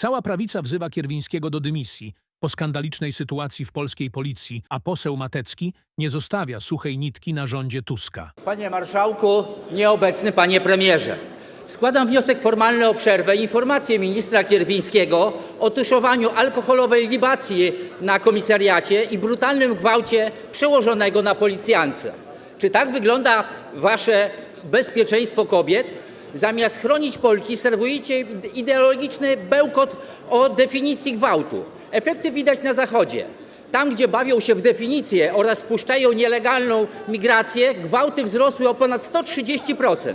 Cała prawica wzywa Kierwińskiego do dymisji po skandalicznej sytuacji w polskiej policji, a poseł Matecki nie zostawia suchej nitki na rządzie Tuska. Panie marszałku, nieobecny panie premierze. Składam wniosek formalny o przerwę i informację ministra Kierwińskiego o tuszowaniu alkoholowej libacji na komisariacie i brutalnym gwałcie przełożonego na policjance. Czy tak wygląda wasze bezpieczeństwo kobiet? Zamiast chronić Polki, serwujecie ideologiczny bełkot o definicji gwałtu. Efekty widać na zachodzie. Tam, gdzie bawią się w definicję oraz spuszczają nielegalną migrację, gwałty wzrosły o ponad 130%.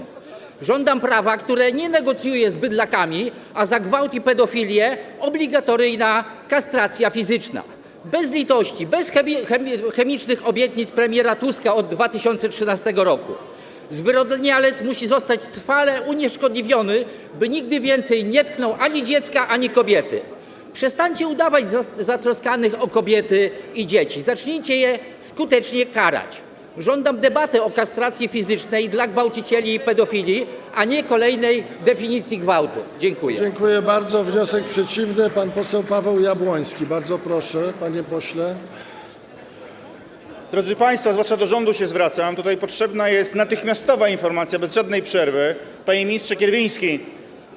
Żądam prawa, które nie negocjuje z bydlakami, a za gwałt i pedofilię obligatoryjna kastracja fizyczna. Bez litości, bez chemi- chemicznych obietnic premiera Tuska od 2013 roku. Zwyrodnialec musi zostać trwale unieszkodliwiony, by nigdy więcej nie tknął ani dziecka, ani kobiety. Przestańcie udawać za- zatroskanych o kobiety i dzieci. Zacznijcie je skutecznie karać. Żądam debaty o kastracji fizycznej dla gwałcicieli i pedofili, a nie kolejnej definicji gwałtu. Dziękuję. Dziękuję bardzo. Wniosek przeciwny, pan poseł Paweł Jabłoński. Bardzo proszę, panie pośle. Drodzy Państwo, zwłaszcza do rządu się zwracam, tutaj potrzebna jest natychmiastowa informacja, bez żadnej przerwy. Panie ministrze Kierwiński,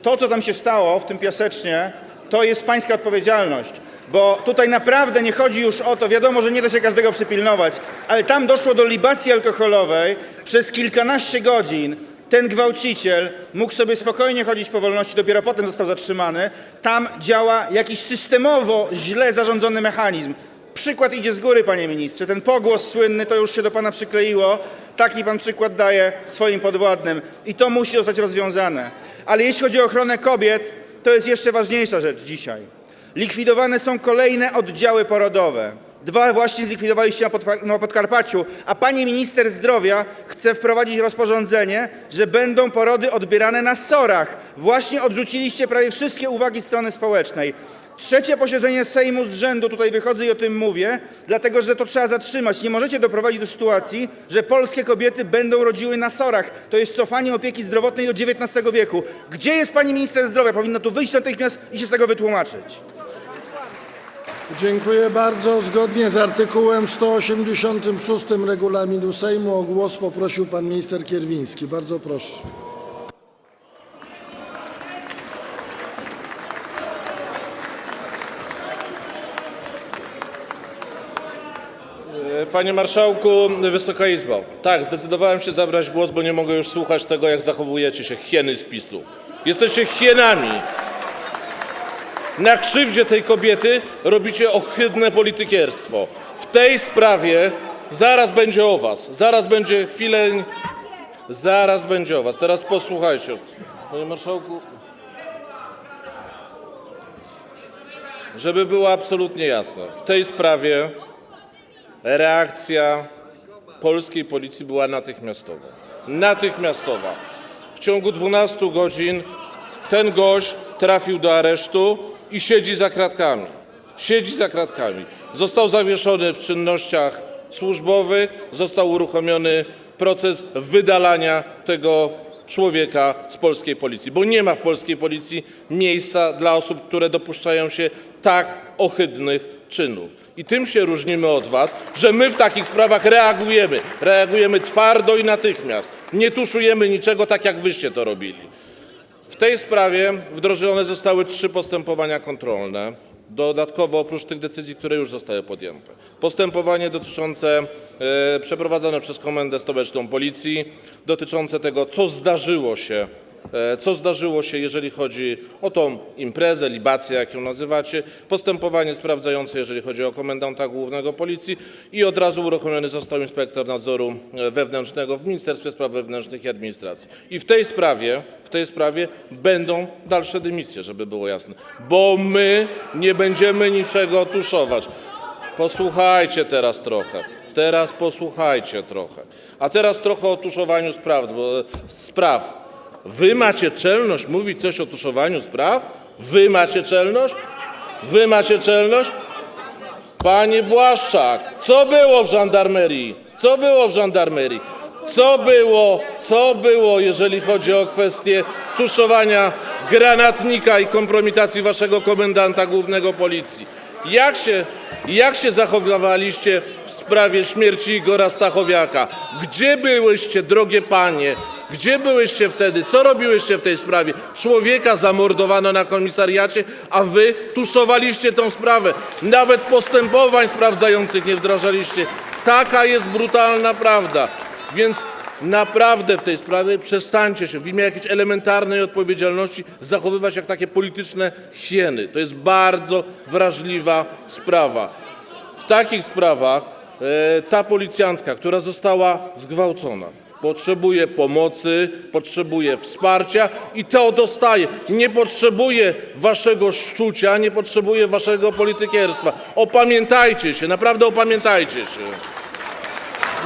to co tam się stało w tym piasecznie, to jest Pańska odpowiedzialność. Bo tutaj naprawdę nie chodzi już o to, wiadomo, że nie da się każdego przypilnować, ale tam doszło do libacji alkoholowej przez kilkanaście godzin. Ten gwałciciel mógł sobie spokojnie chodzić po wolności, dopiero potem został zatrzymany. Tam działa jakiś systemowo źle zarządzony mechanizm. Przykład idzie z góry, panie ministrze. Ten pogłos słynny to już się do pana przykleiło. Taki pan przykład daje swoim podwładnym. I to musi zostać rozwiązane. Ale jeśli chodzi o ochronę kobiet, to jest jeszcze ważniejsza rzecz dzisiaj. Likwidowane są kolejne oddziały porodowe. Dwa właśnie zlikwidowaliście na, Podkarpaciu, a pani minister zdrowia chce wprowadzić rozporządzenie, że będą porody odbierane na SOR-ach. Właśnie odrzuciliście prawie wszystkie uwagi strony społecznej. Trzecie posiedzenie Sejmu z rzędu, tutaj wychodzę i o tym mówię, dlatego że to trzeba zatrzymać. Nie możecie doprowadzić do sytuacji, że polskie kobiety będą rodziły na SOR-ach. To jest cofanie opieki zdrowotnej do XIX wieku. Gdzie jest pani minister zdrowia? Powinna tu wyjść natychmiast i się z tego wytłumaczyć. Dziękuję bardzo. Zgodnie z artykułem 186 regulaminu Sejmu o głos poprosił pan minister Kierwiński. Bardzo proszę. Panie Marszałku, Wysoka Izbo. Tak, zdecydowałem się zabrać głos, bo nie mogę już słuchać tego, jak zachowujecie się, hieny z PiSu. Jesteście hienami. Na krzywdzie tej kobiety robicie ohydne politykierstwo. W tej sprawie zaraz będzie o was. Zaraz będzie chwilę... Zaraz będzie o was. Teraz posłuchajcie. Panie Marszałku... Żeby było absolutnie jasne, w tej sprawie reakcja polskiej policji była natychmiastowa. Natychmiastowa. W ciągu 12 godzin ten gość trafił do aresztu i siedzi za kratkami. Siedzi za kratkami. Został zawieszony w czynnościach służbowych, został uruchomiony proces wydalania tego człowieka z polskiej policji, bo nie ma w polskiej policji miejsca dla osób, które dopuszczają się tak ohydnych czynów. I tym się różnimy od Was, że my w takich sprawach reagujemy. Reagujemy twardo i natychmiast. Nie tuszujemy niczego tak, jak Wyście to robili. W tej sprawie wdrożone zostały trzy postępowania kontrolne. Dodatkowo oprócz tych decyzji, które już zostały podjęte. Postępowanie dotyczące e, przeprowadzone przez Komendę Stołeczną Policji, dotyczące tego, co zdarzyło się, co zdarzyło się, jeżeli chodzi o tą imprezę, libację, jak ją nazywacie. Postępowanie sprawdzające, jeżeli chodzi o komendanta głównego Policji i od razu uruchomiony został inspektor nadzoru e, wewnętrznego w Ministerstwie Spraw Wewnętrznych i Administracji. I w tej sprawie, w tej sprawie będą dalsze dymisje, żeby było jasne, bo my nie będziemy niczego tuszować. Posłuchajcie teraz trochę. Teraz posłuchajcie trochę. A teraz trochę o tuszowaniu spraw, bo spraw. Wy macie czelność mówić coś o tuszowaniu spraw? Wy macie czelność? Wy macie czelność? Panie Błaszczak, co było w żandarmerii? Co było w żandarmerii? Co było, co było, jeżeli chodzi o kwestię tuszowania granatnika i kompromitacji waszego komendanta głównego policji. Jak się, jak się zachowywaliście w sprawie śmierci Igora Stachowiaka? Gdzie byłyście, drogie panie? Gdzie byłyście wtedy? Co robiłyście w tej sprawie? Człowieka zamordowano na komisariacie, a wy tuszowaliście tą sprawę. Nawet postępowań sprawdzających nie wdrażaliście. Taka jest brutalna prawda. Więc naprawdę w tej sprawie przestańcie się w imię jakiejś elementarnej odpowiedzialności zachowywać jak takie polityczne hieny. To jest bardzo wrażliwa sprawa. W takich sprawach e, ta policjantka, która została zgwałcona, potrzebuje pomocy, potrzebuje wsparcia i to dostaje. Nie potrzebuje waszego szczucia, nie potrzebuje waszego politykierstwa. Opamiętajcie się, naprawdę opamiętajcie się.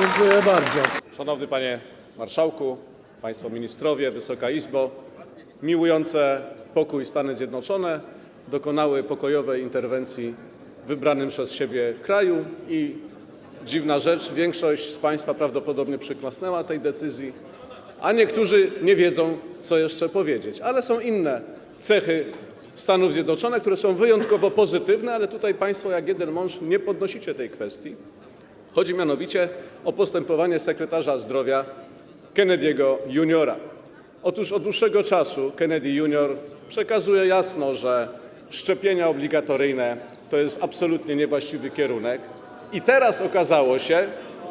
Dziękuję bardzo. Szanowny Panie Marszałku, Państwo Ministrowie, Wysoka Izbo, miłujące pokój Stany Zjednoczone dokonały pokojowej interwencji w wybranym przez siebie kraju i dziwna rzecz, większość z Państwa prawdopodobnie przyklasnęła tej decyzji, a niektórzy nie wiedzą, co jeszcze powiedzieć. Ale są inne cechy Stanów Zjednoczonych, które są wyjątkowo pozytywne, ale tutaj Państwo jak jeden mąż nie podnosicie tej kwestii. Chodzi mianowicie o postępowanie sekretarza zdrowia Kennedy'ego juniora. Otóż od dłuższego czasu Kennedy junior przekazuje jasno, że szczepienia obligatoryjne to jest absolutnie niewłaściwy kierunek. I teraz okazało się,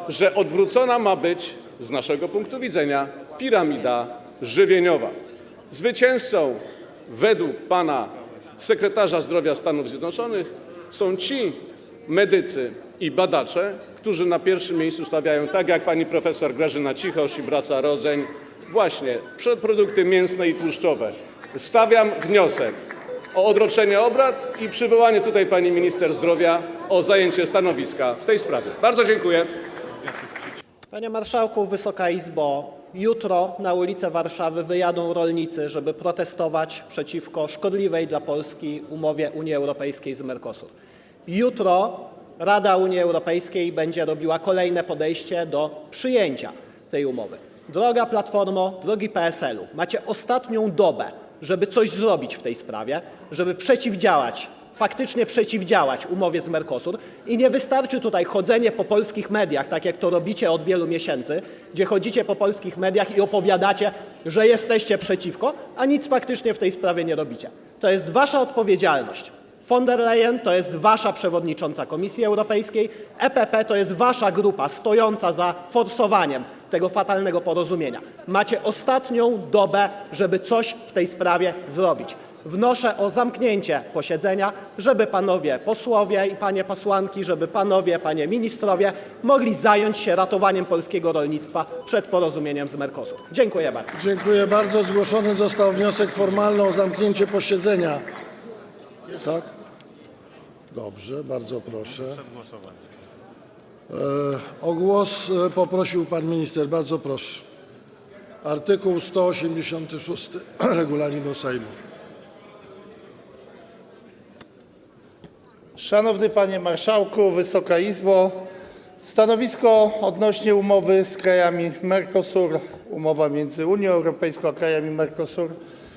że odwrócona ma być z naszego punktu widzenia piramida żywieniowa. Zwycięzcą według pana sekretarza zdrowia Stanów Zjednoczonych są ci medycy i badacze, którzy na pierwszym miejscu stawiają, tak jak pani profesor Grażyna Cichosz i Braca Rodzeń, właśnie produkty mięsne i tłuszczowe. Stawiam wniosek o odroczenie obrad i przywołanie tutaj pani minister zdrowia o zajęcie stanowiska w tej sprawie. Bardzo dziękuję. Panie Marszałku, Wysoka Izbo, jutro na ulice Warszawy wyjadą rolnicy, żeby protestować przeciwko szkodliwej dla Polski umowie Unii Europejskiej z Mercosur. Jutro Rada Unii Europejskiej będzie robiła kolejne podejście do przyjęcia tej umowy. Droga Platformo, drogi PSL-u, macie ostatnią dobę, żeby coś zrobić w tej sprawie, żeby przeciwdziałać faktycznie przeciwdziałać umowie z Mercosur i nie wystarczy tutaj chodzenie po polskich mediach, tak jak to robicie od wielu miesięcy, gdzie chodzicie po polskich mediach i opowiadacie, że jesteście przeciwko, a nic faktycznie w tej sprawie nie robicie. To jest wasza odpowiedzialność. Von der Leyen to jest wasza przewodnicząca Komisji Europejskiej, EPP to jest wasza grupa stojąca za forsowaniem tego fatalnego porozumienia. Macie ostatnią dobę, żeby coś w tej sprawie zrobić. Wnoszę o zamknięcie posiedzenia, żeby panowie posłowie i panie posłanki, żeby panowie, panie ministrowie mogli zająć się ratowaniem polskiego rolnictwa przed porozumieniem z Mercosur. Dziękuję bardzo. Dziękuję bardzo. Zgłoszony został wniosek formalny o zamknięcie posiedzenia. Tak? Dobrze, bardzo proszę. E, o głos e, poprosił pan minister. Bardzo proszę. Artykuł 186 regulaminu Sejmu. Szanowny Panie Marszałku, Wysoka Izbo, stanowisko odnośnie umowy z krajami Mercosur, umowa między Unią Europejską a krajami Mercosur,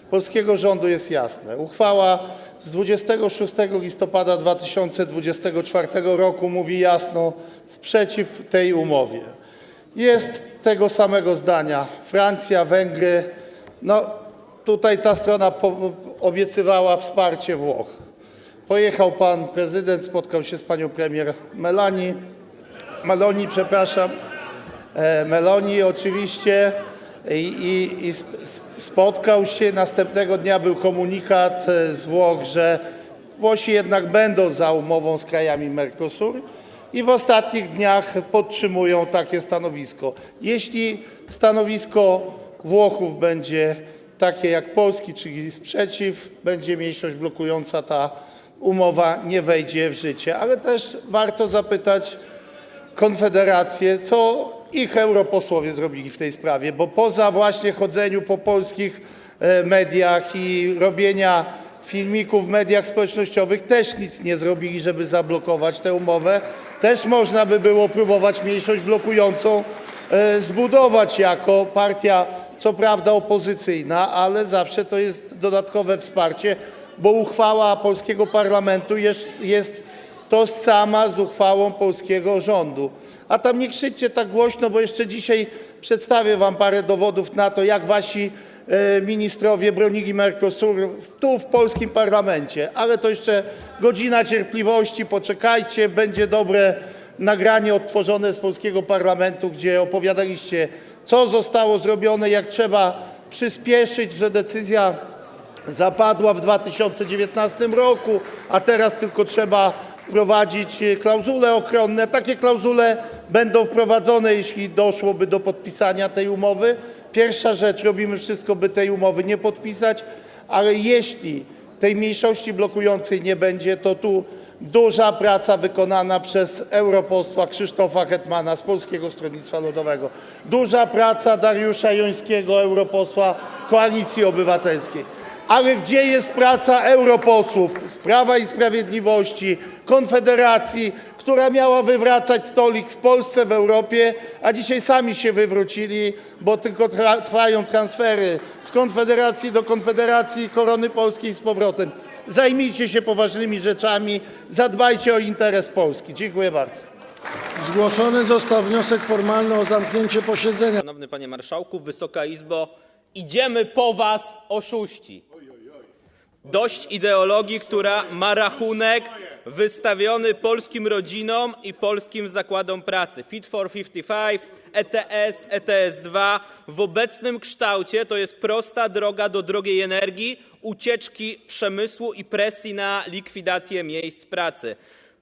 polskiego rządu jest jasne. Uchwała z 26 listopada 2024 roku mówi jasno sprzeciw tej umowie. Jest tego samego zdania Francja, Węgry. No tutaj ta strona obiecywała wsparcie Włoch. Pojechał pan prezydent, spotkał się z panią premier. Meloni, przepraszam. E, Meloni oczywiście i, i, i sp- sp- spotkał się. Następnego dnia był komunikat e, z Włoch, że Włosi jednak będą za umową z krajami Mercosur i w ostatnich dniach podtrzymują takie stanowisko. Jeśli stanowisko Włochów będzie takie jak Polski, czyli sprzeciw, będzie mniejszość blokująca, ta umowa nie wejdzie w życie. Ale też warto zapytać Konfederację, co ich europosłowie zrobili w tej sprawie, bo poza właśnie chodzeniu po polskich e, mediach i robienia filmików w mediach społecznościowych też nic nie zrobili, żeby zablokować tę umowę. Też można by było próbować mniejszość blokującą e, zbudować jako partia co prawda opozycyjna, ale zawsze to jest dodatkowe wsparcie, bo uchwała polskiego parlamentu jest, jest tożsama z uchwałą polskiego rządu. A tam nie krzyczcie tak głośno, bo jeszcze dzisiaj przedstawię wam parę dowodów na to, jak wasi e, ministrowie bronili Mercosur w- tu w polskim parlamencie. Ale to jeszcze godzina cierpliwości, poczekajcie, będzie dobre nagranie odtworzone z polskiego parlamentu, gdzie opowiadaliście, co zostało zrobione, jak trzeba przyspieszyć, że decyzja zapadła w 2019 roku, a teraz tylko trzeba wprowadzić e, klauzule ochronne. Takie klauzule będą wprowadzone, jeśli doszłoby do podpisania tej umowy. Pierwsza rzecz, robimy wszystko, by tej umowy nie podpisać, ale jeśli tej mniejszości blokującej nie będzie, to tu duża praca wykonana przez europosła Krzysztofa Hetmana z Polskiego Stronnictwa Ludowego. Duża praca Dariusza Jońskiego, europosła Koalicji Obywatelskiej. Ale gdzie jest praca europosłów z Prawa i Sprawiedliwości, Konfederacji, która miała wywracać stolik w Polsce, w Europie, a dzisiaj sami się wywrócili, bo tylko tra- trwają transfery z Konfederacji do Konfederacji, Korony Polskiej z powrotem. Zajmijcie się poważnymi rzeczami, zadbajcie o interes Polski. Dziękuję bardzo. Zgłoszony został wniosek formalny o zamknięcie posiedzenia. Szanowny Panie Marszałku, Wysoka Izbo, idziemy po Was, oszuści. Dość ideologii, która ma rachunek wystawiony polskim rodzinom i polskim zakładom pracy. Fit for 55, ETS, ETS-2 w obecnym kształcie to jest prosta droga do drogiej energii, ucieczki przemysłu i presji na likwidację miejsc pracy.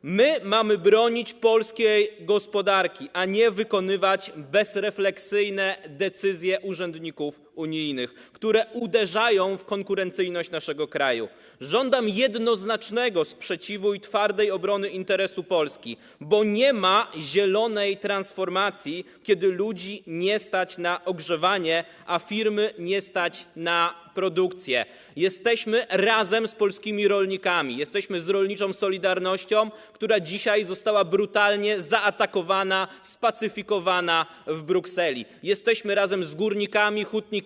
My mamy bronić polskiej gospodarki, a nie wykonywać bezrefleksyjne decyzje urzędników unijnych, które uderzają w konkurencyjność naszego kraju. Żądam jednoznacznego sprzeciwu i twardej obrony interesu Polski, bo nie ma zielonej transformacji, kiedy ludzi nie stać na ogrzewanie, a firmy nie stać na produkcję. Jesteśmy razem z polskimi rolnikami. Jesteśmy z rolniczą Solidarnością, która dzisiaj została brutalnie zaatakowana, spacyfikowana w Brukseli. Jesteśmy razem z górnikami, hutnikami,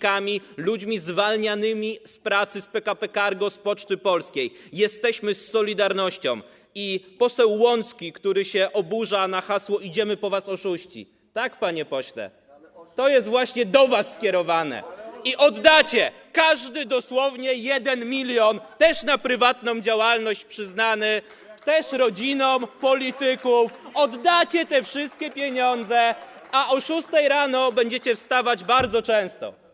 ludźmi zwalnianymi z pracy z PKP Cargo, z Poczty Polskiej. Jesteśmy z Solidarnością. I poseł Łącki, który się oburza na hasło idziemy po was oszuści. Tak, panie pośle. To jest właśnie do was skierowane. I oddacie każdy dosłownie jeden milion też na prywatną działalność przyznany, też rodzinom polityków. Oddacie te wszystkie pieniądze, a o 6 rano będziecie wstawać bardzo często.